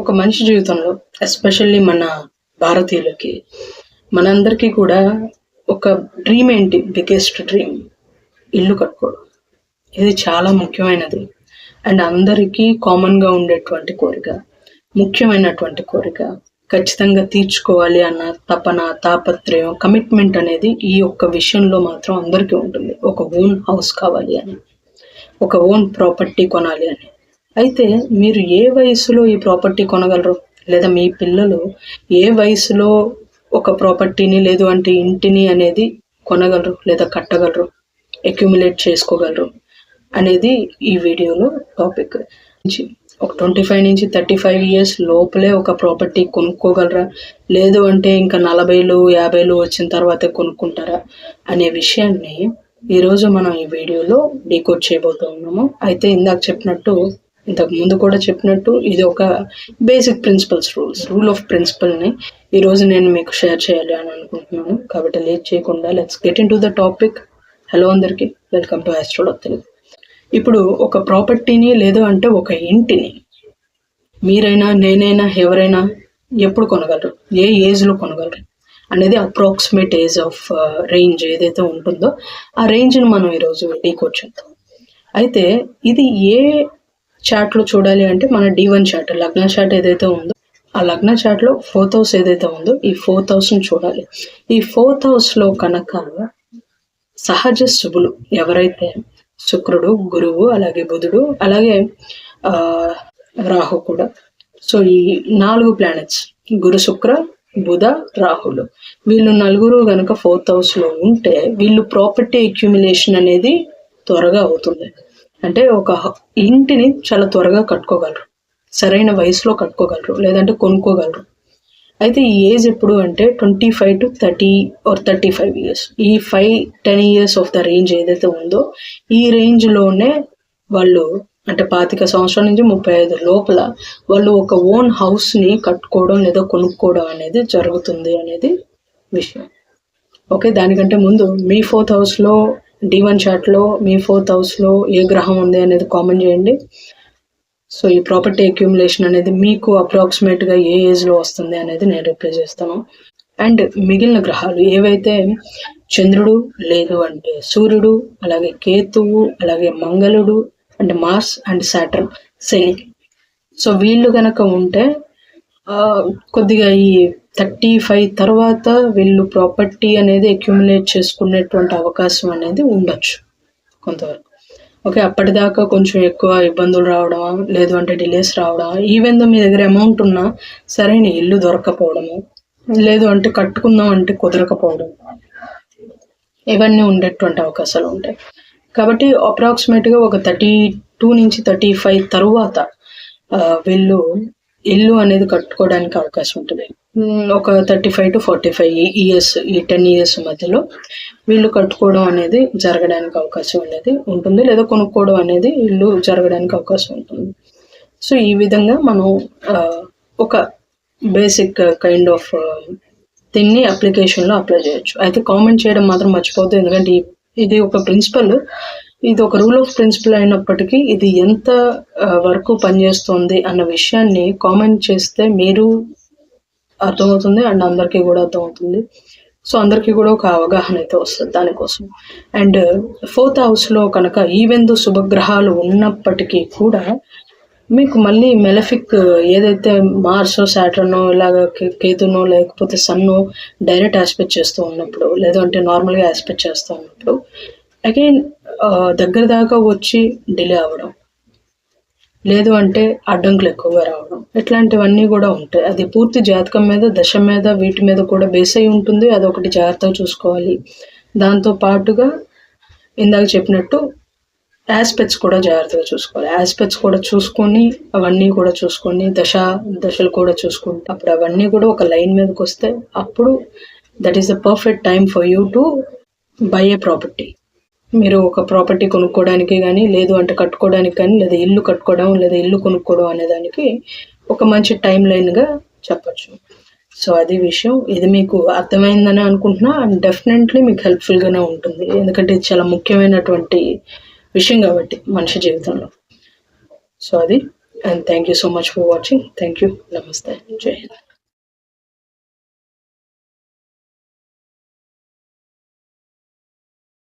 ఒక మనిషి జీవితంలో ఎస్పెషల్లీ మన భారతీయులకి మనందరికీ కూడా ఒక డ్రీమ్ ఏంటి? బిగ్గెస్ట్ డ్రీమ్ ఇల్లు కట్టుకోవడం. ఇది చాలా ముఖ్యమైనది. అండ్ అందరికీ కామన్గా ఉండేటువంటి కోరిక ముఖ్యమైనటువంటి కోరిక ఖచ్చితంగా తీర్చుకోవాలి అన్న తపన తాపత్రయం కమిట్మెంట్ అనేది ఈ ఒక్క విషయంలో మాత్రం అందరికీ ఉంటుంది. ఒక ఓన్ హౌస్ కావాలి అని ఒక ఓన్ ప్రాపర్టీ కొనాలి అని. అయితే మీరు ఏ వయసులో ఈ ప్రాపర్టీ కొనగలరు? లేదా మీ పిల్లలు ఏ వయసులో ఒక ప్రాపర్టీని లేదు అంటే ఇంటిని అనేది కొనగలరు లేదా కట్టగలరు? అక్యుములేట్ చేసుకోగలరు? అనేది ఈ వీడియోలో టాపిక్ ఒక ట్వంటీ ఫైవ్ నుంచి థర్టీ ఫైవ్ ఇయర్స్ లోపలే ఒక ప్రాపర్టీ కొనుక్కోగలరా? లేదు అంటే ఇంకా నలభైలు యాభైలు వచ్చిన తర్వాతే కొనుక్కుంటారా? అనే విషయాన్ని ఈరోజు మనం ఈ వీడియోలో డీకోడ్ చేయబోతూ ఉన్నాము అయితే ఇందాక చెప్పినట్టు ఇంతకు ముందు కూడా చెప్పినట్టు ఇది ఒక basic principles rules rule of ప్రిన్సిపల్ని ఈరోజు నేను మీకు షేర్ చేయాలి అని అనుకుంటున్నాను. కాబట్టి లేట్ చేయకుండా let's get into the topic hello అందరికీ వెల్కమ్ టు ఆస్ట్రోలో తెలుగు ఇప్పుడు ఒక ప్రాపర్టీని లేదు అంటే ఒక ఇంటిని మీరైనా నేనైనా ఎవరైనా ఎప్పుడు కొనగలరు? ఏ ఏజ్లో కొనగలరు? అనేది అప్రాక్సిమేట్ ఏజ్ ఆఫ్ రేంజ్ ఏదైతే ఉంటుందో ఆ రేంజ్ని మనం ఈరోజు డీకోడ్ చేద్దాం. అయితే ఇది ఏ చార్ట్లో చూడాలి అంటే మన డి వన్ చార్ట్ లగ్న చార్ట్ ఏదైతే ఉందో ఆ లగ్న చార్ట్లో ఫోర్త్ హౌస్ ఏదైతే ఉందో ఈ ఫోర్త్ హౌస్ని చూడాలి. ఈ ఫోర్త్ హౌస్లో కనుక సహజ శుభులు ఎవరైతే శుక్రుడు గురువు అలాగే బుధుడు అలాగే రాహు కూడా. సో ఈ నాలుగు ప్లానెట్స్ గురు శుక్ర బుధ రాహులు. వీళ్ళు నలుగురు కనుక ఫోర్త్ హౌస్లో ఉంటే వీళ్ళు ప్రాపర్టీ అక్యుమిలేషన్ అనేది త్వరగా అవుతుంది. అంటే ఒక ఇంటిని చాలా త్వరగా కట్టుకోగలరు. సరైన వయసులో కట్టుకోగలరు లేదంటే కొనుక్కోగలరు. అయితే ఈ ఏజ్ ఎప్పుడు అంటే twenty five to thirty or thirty five years. ఈ five ten years of the range ఏదైతే ఉందో ఈ రేంజ్లోనే వాళ్ళు అంటే పాతిక సంవత్సరాల నుంచి ముప్పై ఐదు లోపల వాళ్ళు ఒక ఓన్ హౌస్ని కట్టుకోవడం లేదా కొనుక్కోవడం అనేది జరుగుతుంది అనేది విషయం. ఓకే దానికంటే ముందు మీ ఫోర్త్ హౌస్లో డి వన్ చార్ట్లో మీ ఫోర్త్ హౌస్లో ఏ గ్రహం ఉంది అనేది కామెంట్ చేయండి. సో ఈ ప్రాపర్టీ అక్యూములేషన్ అనేది మీకు అప్రాక్సిమేట్గా ఏ ఏజ్లో వస్తుంది అనేది నేను రిప్లై చేస్తాను. అండ్ మిగిలిన గ్రహాలు ఏవైతే చంద్రుడు లేదు అంటే సూర్యుడు అలాగే కేతువు అలాగే మంగళుడు and Mars and Saturn Shani. So వీళ్ళు కనుక ఉంటే కొద్దిగా ఈ థర్టీ ఫైవ్ తర్వాత వీళ్ళు ప్రాపర్టీ అనేది అక్యుములేట్ చేసుకునేటువంటి అవకాశం అనేది ఉండొచ్చు కొంతవరకు. ఓకే అప్పటిదాకా కొంచెం ఎక్కువ ఇబ్బందులు రావడం లేదు అంటే డిలేస్ రావడం ఈవెన్ దో మీ దగ్గర అమౌంట్ ఉన్నా సరైన ఇల్లు దొరకపోవడము లేదు అంటే కట్టుకుందాం అంటే కుదరకపోవడం ఇవన్నీ ఉండేటువంటి అవకాశాలు ఉంటాయి. కాబట్టి అప్రాక్సిమేట్గా ఒక థర్టీ టూ నుంచి థర్టీ ఫైవ్ తరువాత వీళ్ళు ఇల్లు అనేది కట్టుకోవడానికి అవకాశం ఉంటుంది. ఒక thirty five to forty five years ఈ టెన్ ఇయర్స్ మధ్యలో వీళ్ళు కట్టుకోవడం అనేది జరగడానికి అవకాశం అనేది ఉంటుంది. లేదా కొనుక్కోవడం అనేది ఇల్లు జరగడానికి అవకాశం ఉంటుంది. సో ఈ విధంగా మనం ఒక బేసిక్ కైండ్ ఆఫ్ థింగ్ని అప్లికేషన్లో అప్లై చేయొచ్చు. అయితే కామెంట్ చేయడం మాత్రం మర్చిపోతుంది ఎందుకంటే ఇది ఒక ప్రిన్సిపల్ ఇది ఒక రూల్ ఆఫ్ ప్రిన్సిపల్ అయినప్పటికీ ఇది ఎంత వరకు పనిచేస్తుంది అన్న విషయాన్ని కామెంట్ చేస్తే మీరు అర్థమవుతుంది అండ్ అందరికీ కూడా అర్థమవుతుంది. సో అందరికీ కూడా ఒక అవగాహన అయితే వస్తుంది దానికోసం. అండ్ ఫోర్త్ హౌస్లో కనుక ఈవెందు శుభగ్రహాలు ఉన్నప్పటికీ కూడా మీకు మళ్ళీ మెలఫిక్ ఏదైతే మార్స్ సాటర్నో ఇలాగ కేతునో లేకపోతే సన్నో డైరెక్ట్ ఆస్పెక్ట్ చేస్తూ ఉన్నప్పుడు లేదంటే నార్మల్గా ఆస్పెక్ట్ చేస్తూ ఉన్నప్పుడు అగైన్ దగ్గర దాకా వచ్చి డిలే అవ్వడం. లేదు అంటే అడ్డంకులు ఎక్కువగా రావడం. ఇట్లాంటివన్నీ కూడా ఉంటాయి. అది పూర్తి జాతకం మీద దశ మీద వీటి మీద కూడా బేస్ అయి ఉంటుంది. అదొకటి జాగ్రత్తగా చూసుకోవాలి. దాంతో పాటుగా ఇందాక చెప్పినట్టు ఆస్పెక్ట్స్ కూడా జాగ్రత్తగా చూసుకోవాలి. ఆస్పెక్ట్స్ కూడా చూసుకొని అవన్నీ కూడా చూసుకొని దశ దశలు కూడా చూసుకుంటే అప్పుడు అవన్నీ కూడా ఒక లైన్ మీదకి వస్తే అప్పుడు that is the perfect time for you to buy a property మీరు ఒక ప్రాపర్టీ కొనుక్కోవడానికి కానీ లేదు అంటే కట్టుకోవడానికి కానీ లేదా ఇల్లు కట్టుకోవడం లేదా ఇల్లు కొనుక్కోవడం అనే దానికి ఒక మంచి టైం లైన్గా చెప్పచ్చు. సో అది విషయం. ఇది మీకు అర్థమైందని అనుకుంటున్నా. అండ్ డెఫినెట్లీ మీకు హెల్ప్ఫుల్గానే ఉంటుంది. ఎందుకంటే ఇది చాలా ముఖ్యమైనటువంటి విషయం కాబట్టి మనిషి జీవితంలో. సో అది. And thank you so much for watching thank you నమస్తే జై హింద్